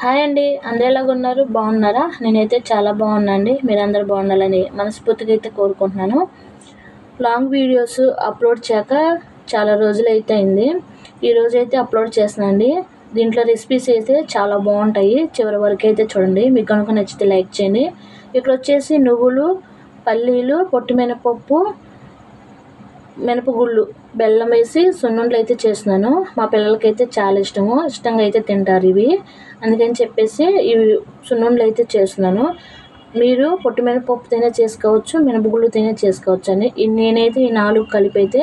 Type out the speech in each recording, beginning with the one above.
Hi అండి. అందరు ఎలాగున్నారు బాగున్నారా? నేనైతే చాలా బాగున్నా అండి మీరందరూ బాగుండాలని మనస్ఫూర్తిగా అయితే కోరుకుంటున్నాను. లాంగ్ వీడియోస్ అప్లోడ్ చేయక చాలా రోజులు అయితే అయింది. ఈరోజు అయితే అప్లోడ్ చేస్తున్నాను అండి. దీంట్లో రెసిపీస్ అయితే చాలా బాగుంటాయి. చివరి వరకు అయితే చూడండి. మీకు కనుక నచ్చితే లైక్ చేయండి. ఇక్కడ వచ్చేసి నువ్వులు పల్లీలు పొట్టి మినపప్పు మినపగుళ్ళు బెల్లం వేసి సున్నుండలు అయితే చేస్తున్నాను. మా పిల్లలకైతే చాలా ఇష్టము. ఇష్టంగా అయితే తింటారు ఇవి. అందుకని చెప్పేసి ఇవి సున్నుండలు అయితే చేస్తున్నాను. మీరు పొట్టు మినపప్పు తినే చేసుకోవచ్చు మినపగుళ్ళు తినే చేసుకోవచ్చు అని నేనైతే ఈ నాలుగు కలిపి అయితే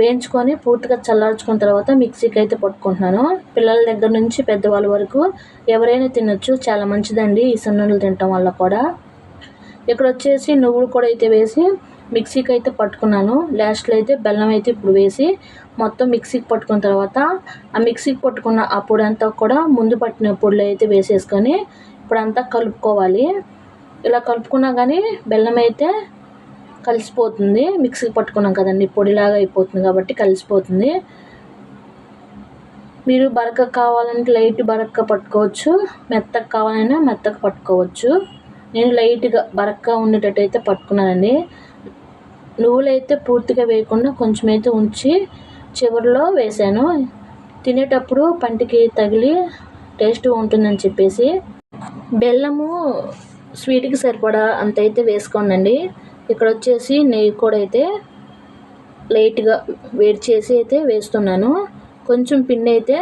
వేయించుకొని పూర్తిగా చల్లార్చుకున్న తర్వాత మిక్సీకి అయితే పట్టుకుంటున్నాను. పిల్లల దగ్గర నుంచి పెద్దవాళ్ళ వరకు ఎవరైనా తినొచ్చు. చాలా మంచిదండి ఈ సున్నుండలు తినటం వల్ల కూడా. ఇక్కడ వచ్చేసి నువ్వులు కూడా అయితే వేసి మిక్సీకి అయితే పట్టుకున్నాను. లాస్ట్లో అయితే బెల్లం అయితే ఇప్పుడు వేసి మొత్తం మిక్సీకి పట్టుకున్న తర్వాత ఆ మిక్సీకి పట్టుకున్న ఆ పొడి అంతా కూడా ముందు పట్టిన పొడిలో అయితే వేసేసుకొని ఇప్పుడంతా కలుపుకోవాలి. ఇలా కలుపుకున్నా కానీ బెల్లం అయితే కలిసిపోతుంది. మిక్సీకి పట్టుకున్నాం కదండి పొడిలాగా అయిపోతుంది కాబట్టి కలిసిపోతుంది. మీరు బరక కావాలంటే లైట్ బరక్క పట్టుకోవచ్చు. మెత్తగా కావాలన్నా మెత్తగా పట్టుకోవచ్చు. నేను లైట్గా బరక్గా ఉండేటట్టు అయితే పట్టుకున్నానండి. నువ్వులైతే పూర్తిగా వేయకుండా కొంచెం అయితే ఉంచి చివరిలో వేసాను. తినేటప్పుడు పంటికి తగిలి టేస్ట్ ఉంటుందని చెప్పేసి. బెల్లము స్వీట్కి సరిపడా అంత అయితే వేసుకోండి ఇక్కడ వచ్చేసి నెయ్యి కూడా అయితే లైట్గా వేడి చేసి అయితే వేస్తున్నాను. కొంచెం పిండి అయితే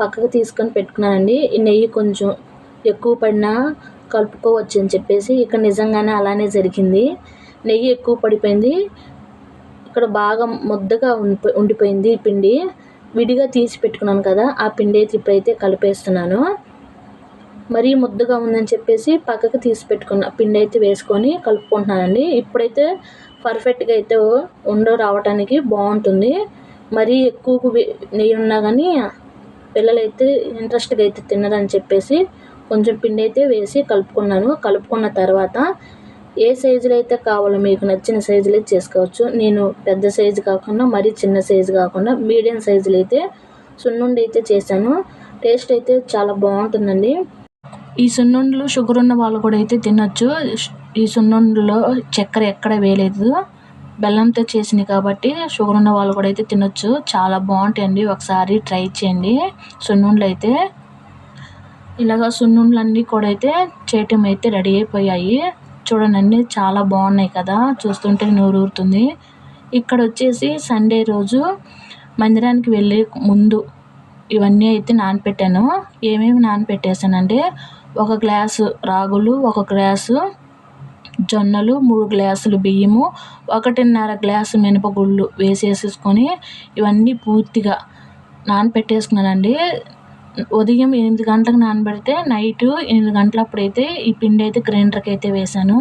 పక్కకు తీసుకొని పెట్టుకున్నానండి. ఈ నెయ్యి కొంచెం ఎక్కువ పడినా కలుపుకోవచ్చు అని చెప్పేసి. ఇక్కడ నిజంగానే అలానే జరిగింది. నెయ్యి ఎక్కువ పడిపోయింది. ఇక్కడ బాగా ముద్దగా ఉండిపో ఉండిపోయింది పిండి. విడిగా తీసి పెట్టుకున్నాను కదా ఆ పిండి అయితే ఇప్పుడైతే కలిపేస్తున్నాను. మరీ ముద్దగా ఉందని చెప్పేసి పక్కకు తీసి పెట్టుకున్న పిండి అయితే వేసుకొని కలుపుకుంటున్నానండి. ఇప్పుడైతే పర్ఫెక్ట్గా అయితే ఉండ రావడానికి బాగుంటుంది. మరీ ఎక్కువ నెయ్యి ఉన్నా కానీ పిల్లలైతే ఇంట్రెస్ట్గా అయితే తినరని చెప్పేసి కొంచెం పిండి అయితే వేసి కలుపుకున్నాను. కలుపుకున్న తర్వాత ఏ సైజులో అయితే కావాలో మీకు నచ్చిన సైజులో చేసుకోవచ్చు. నేను పెద్ద సైజు కాకుండా మరీ చిన్న సైజు కాకుండా మీడియం సైజులో అయితే సున్నుండి అయితే చేశాను. టేస్ట్ అయితే చాలా బాగుంటుందండి. ఈ సున్నుండలు షుగర్ ఉన్న వాళ్ళు కూడా అయితే తినొచ్చు. ఈ సున్నుండలో చక్కెర ఎక్కడ వేయలేదు. బెల్లంతో చేసినవి కాబట్టి షుగర్ ఉన్న వాళ్ళు కూడా అయితే తినొచ్చు. చాలా బాగుంటాయండి. ఒకసారి ట్రై చేయండి. సున్నుండలు అయితే ఇలాగ సున్నుండలన్నీ కూడా అయితే చేయటం అయితే రెడీ అయిపోయాయి. చూడండి చాలా బాగున్నాయి కదా. చూస్తుంటే నోరు ఊరుతుంది ఇక్కడ వచ్చేసి సండే రోజు మందిరానికి వెళ్ళే ముందు ఇవన్నీ అయితే నానపెట్టాను. ఏమేమి నానపెట్టేసానంటే ఒక గ్లాసు రాగులు ఒక గ్లాసు జొన్నలు మూడు గ్లాసులు బియ్యము ఒకటిన్నర గ్లాసు మినపగుళ్ళు వేసేసుకొని ఇవన్నీ పూర్తిగా నానపెట్టేసుకున్నానండి. ఉదయం ఎనిమిది గంటలకు నానబెడితే నైట్ ఎనిమిది గంటలప్పుడైతే ఈ పిండి అయితే గ్రైండర్కి అయితే వేసాను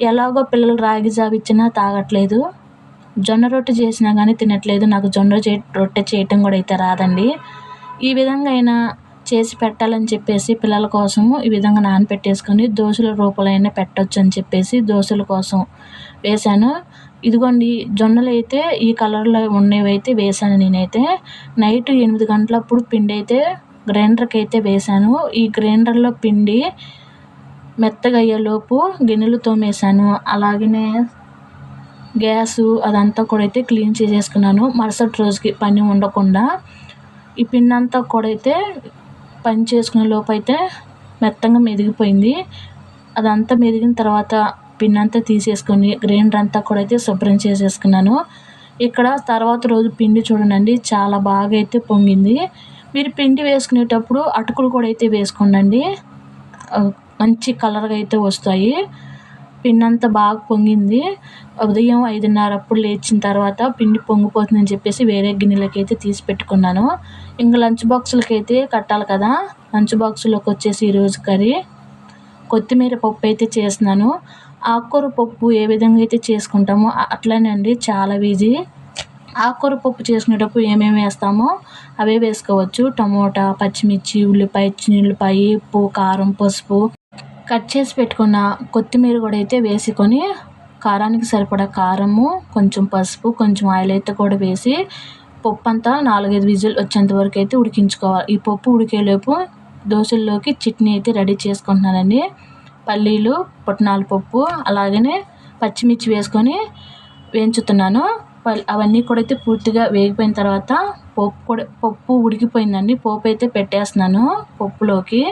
ఎలాగో పిల్లలు రాగి జావ ఇచ్చినా తాగట్లేదు. జొన్న రొట్టె చేసినా కానీ తినట్లేదు. నాకు జొన్న చే రొట్టె చేయటం కూడా అయితే రాదండి. ఈ విధంగా అయినా చేసి పెట్టాలని చెప్పేసి పిల్లల కోసము ఈ విధంగా నానపెట్టేసుకొని దోశల రూపంలో పెట్టవచ్చు అని చెప్పేసి దోశల కోసం వేశాను. ఇదిగోండి జొన్నలు అయితే ఈ కలర్లో ఉన్నవి అయితే వేసాను నేనైతే. నైట్ ఎనిమిది గంటలప్పుడు పిండి అయితే గ్రైండర్కి అయితే వేసాను ఈ గ్రైండర్లో పిండి మెత్తగా అయ్యేలోపు గిన్నెలు తోమేశాను. అలాగనే గ్యాసు అదంతా కూడా అయితే క్లీన్ చేసేసుకున్నాను. మరుసటి రోజుకి పని ఉండకుండా ఈ పిండి అంతా కూడా అయితే పని చేసుకునే లోపు అయితే మెత్తగా మెదిగిపోయింది. అదంతా మెదిగిన తర్వాత పిండి అంతా తీసేసుకొని గ్రైండర్ అంతా కూడా అయితే శుభ్రం చేసేసుకున్నాను. ఇక్కడ తర్వాత రోజు పిండి చూడండి చాలా బాగా అయితే పొంగింది. మీరు పిండి వేసుకునేటప్పుడు అటుకులు కూడా అయితే వేసుకోండి మంచి కలర్గా అయితే వస్తాయి. పిండి అంతా బాగా పొంగింది. ఉదయం ఐదున్నర అప్పుడు లేచిన తర్వాత పిండి పొంగిపోతుందని చెప్పేసి వేరే గిన్నెలకి అయితే తీసి పెట్టుకున్నాను. ఇంకా లంచ్ బాక్సులకి అయితే కట్టాలి కదా. లంచ్ బాక్సులోకి వచ్చేసి ఈరోజు కర్రీ. కొత్తిమీర పప్పు అయితే చేస్తున్నాను. ఆకుకూర పప్పు ఏ విధంగా అయితే చేసుకుంటామో అట్లనే అండి. చాలా ఈజీ. ఆకుకూర పప్పు చేసుకునేటప్పుడు ఏమేమి వేస్తామో అవే వేసుకోవచ్చు. టమోటా పచ్చిమిర్చి ఉల్లిపాయ ఉల్లిపాయ ఉప్పు కారం పసుపు. కట్ చేసి పెట్టుకున్న కొత్తిమీర కూడా అయితే వేసుకొని కారానికి సరిపడా కారము కొంచెం పసుపు కొంచెం ఆయిల్ అయితే కూడా వేసి పప్పు అంతా నాలుగైదు విజిల్ వచ్చేంత వరకు అయితే ఉడికించుకోవాలి. ఈ పప్పు ఉడికేలోపు దోశల్లోకి చట్నీ అయితే రెడీ చేసుకుంటున్నానండి. పల్లీలు పుట్నాల పప్పు అలాగనే పచ్చిమిర్చి వేసుకొని వేయించుతున్నాను. అవన్నీ కూడా అయితే పూర్తిగా వేగిపోయిన తర్వాత పప్పు కూడా పప్పు ఉడికిపోయిందండి. పోపు అయితే పెట్టేస్తున్నాను పప్పులోకి.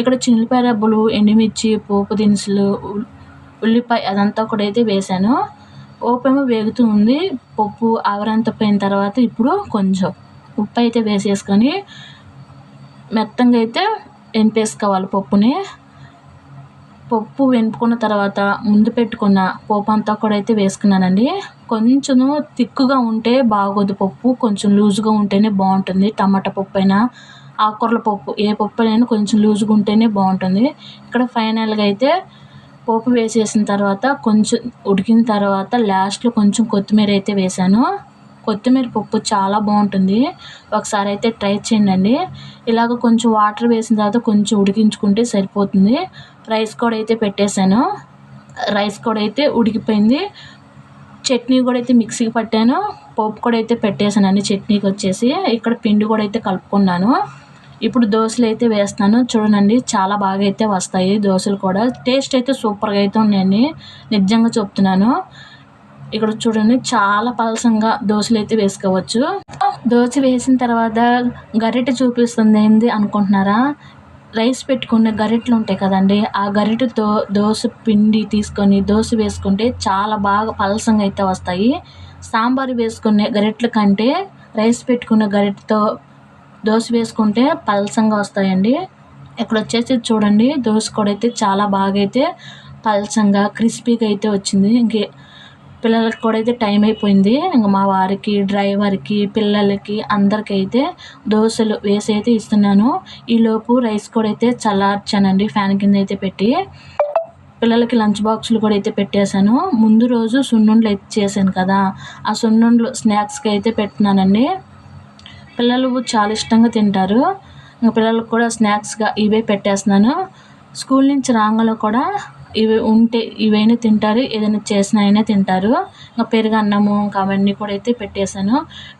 ఇక్కడ చిల్లిపాయ రబ్బులు ఎండుమిర్చి పోపు దినుసులు ఉల్లిపాయ అదంతా కూడా అయితే వేసాను పోపు ఏమో వేగుతూ ఉంది. పప్పు ఆవరంతా పోయిన తర్వాత ఇప్పుడు కొంచెం ఉప్పు అయితే వేసేసుకొని మెత్తంగా అయితే ఎంపేసుకోవాలి పప్పుని. పప్పు వెనుపుకున్న తర్వాత ముందు పెట్టుకున్న పోపు అంతా కూడా అయితే వేసుకున్నానండి. కొంచెము తిక్కుగా ఉంటే బాగోదు పప్పు. కొంచెం లూజుగా ఉంటేనే బాగుంటుంది. టమాటా పప్పు అయినా ఆకుకూరల పప్పు ఏ పప్పు అయినా కొంచెం లూజుగా ఉంటేనే బాగుంటుంది. ఇక్కడ ఫైనల్గా అయితే పోపు వేసేసిన తర్వాత కొంచెం ఉడికిన తర్వాత లాస్ట్లో కొంచెం కొత్తిమీర అయితే వేసాను కొత్తిమీర పప్పు చాలా బాగుంటుంది. ఒకసారి అయితే ట్రై చేయండి ఇలాగ కొంచెం వాటర్ వేసిన తర్వాత కొంచెం ఉడికించుకుంటే సరిపోతుంది. రైస్ కూడా అయితే పెట్టేశాను. రైస్ కూడా అయితే ఉడికిపోయింది. చట్నీ కూడా అయితే మిక్సీకి పట్టాను. పోపు కూడా అయితే పెట్టేశానండి చట్నీకి వచ్చేసి. ఇక్కడ పిండి కూడా అయితే కలుపుకున్నాను. ఇప్పుడు దోశలు అయితే వేస్తాను. చూడండి చాలా బాగా అయితే వస్తాయి దోశలు కూడా. టేస్ట్ అయితే సూపర్గా అయితే ఉన్నాయండి. నిజంగా చెప్తున్నాను. ఇక్కడ చూడండి చాలా పలసంగా దోశలు అయితే వేసుకోవచ్చు. దోశ వేసిన తర్వాత గరిటె చూపిస్తుంది ఏంది అనుకుంటున్నారా? రైస్ పెట్టుకునే గరిటెలు ఉంటాయి కదండి ఆ గరిటెతో దోశ పిండి తీసుకొని దోశ వేసుకుంటే చాలా బాగా పలసంగా అయితే వస్తాయి. సాంబార్ వేసుకునే గరిటెల కంటే రైస్ పెట్టుకునే గరిటెతో దోశ వేసుకుంటే పలసంగా వస్తాయండి. ఇక్కడ వచ్చేసి చూడండి దోశ కూడా అయితే చాలా బాగా అయితే పలసంగా క్రిస్పీగా అయితే వచ్చింది. ఇంకే పిల్లలకి కూడా అయితే టైం అయిపోయింది. ఇంకా మా వారికి డ్రైవర్కి పిల్లలకి అందరికీ అయితే దోశలు వేసి అయితే ఇస్తున్నాను. ఈలోపు రైస్ కూడా అయితే చల్లార్చానండి ఫ్యాన్ కింద అయితే పెట్టి. పిల్లలకి లంచ్ బాక్సులు కూడా అయితే పెట్టేశాను. ముందు రోజు సున్నుండలు అయితే చేశాను కదా ఆ సున్నుండలు స్నాక్స్కి అయితే పెడుతున్నానండి. పిల్లలు చాలా ఇష్టంగా తింటారు. ఇంకా పిల్లలకు కూడా స్నాక్స్గా ఇవే పెట్టేస్తున్నాను. స్కూల్ నుంచి రాగానే కూడా ఇవి ఉంటే ఇవైనా తింటారు ఏదైనా చేసిన అయినా తింటారు. ఇంకా పెరుగు అన్నము ఇంకా అవన్నీ కూడా అయితే పెట్టేశాను.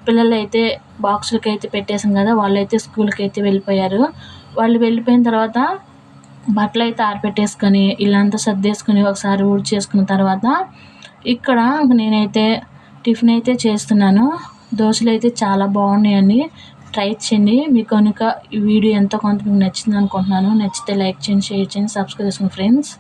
పిల్లలు అయితే బాక్సులకి అయితే పెట్టేశాం కదా వాళ్ళు అయితే స్కూల్కి అయితే వెళ్ళిపోయారు. వాళ్ళు వెళ్ళిపోయిన తర్వాత బట్టలు అయితే ఆరబెట్టేసుకొని ఇల్లంతా సర్దేసుకొని ఒకసారి చేసుకున్న తర్వాత ఇక్కడ నేనైతే టిఫిన్ అయితే చేస్తున్నాను. దోశలు అయితే చాలా బాగున్నాయండి. ట్రై చేయండి. మీకు కనుక ఈ వీడియో ఎంతో కొంత మీకు నచ్చింది అనుకుంటున్నాను. నచ్చితే లైక్ చేయండి షేర్ చేయండి సబ్స్క్రైబ్ చేసుకోండి ఫ్రెండ్స్.